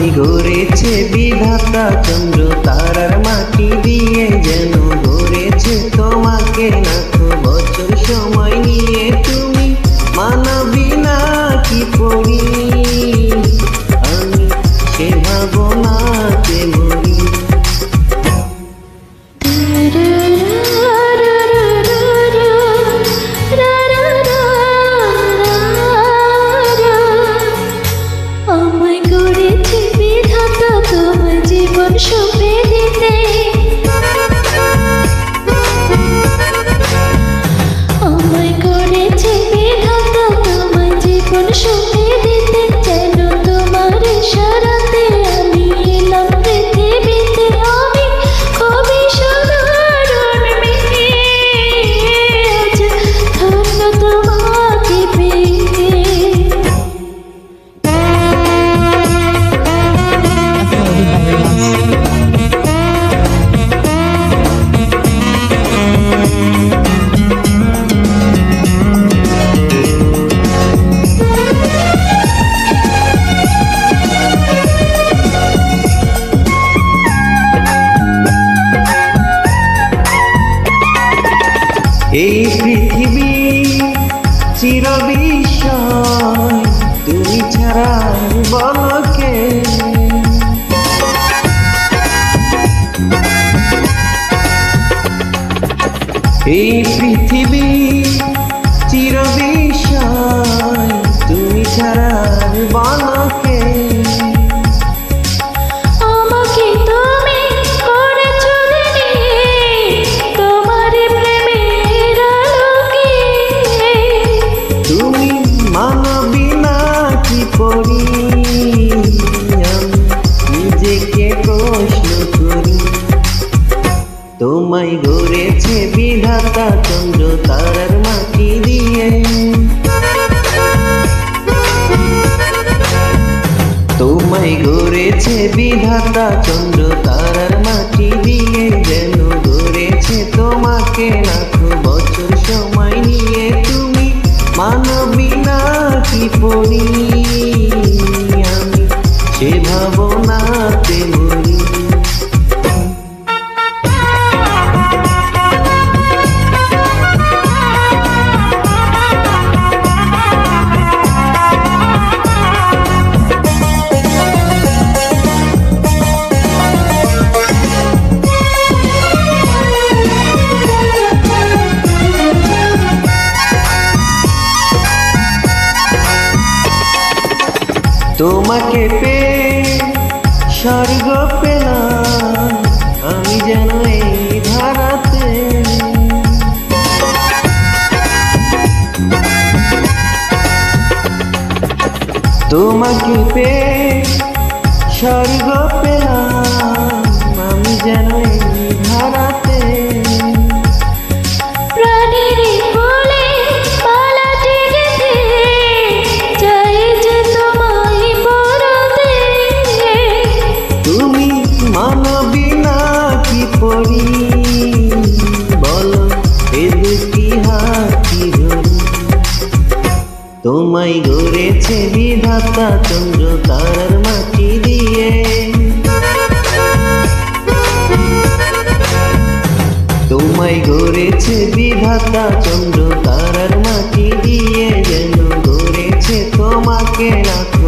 তোমায় গড়েছে বিধাতা চন্দ্র তারার মাটি দিয়ে যেন গড়েছে তোমাকে নাকো এই পৃথিবী চির বিষয় তুমি ছাড়া বলকে এই পৃথিবী চির বিষয় তুমি ছাড়া বলকে তোমায় গড়েছে বিধাতা চন্দ্র তারার মাটি দিয়ে। তোমায় গড়েছে বিধাতা চন্দ্র তারার মাটি দিয়ে। যেন গড়েছে তোমাকে লাখো বছর সময় নিয়ে। তুমি মানবি না, কি পড়ি আমি সে ভাবনাতে তোমাকে পেয়ে স্বর্গ পেলাম আমি যেন এই ধারাতে। তোমাকে পেয়ে স্বর্গ তোমায় গড়েছে বিধাতা চন্দ্র তারার মাটি দিয়ে। তোমায় গড়েছে বিধাতা চন্দ্র তারার মাটি দিয়ে, যেন গড়েছে তোমাকে রাখো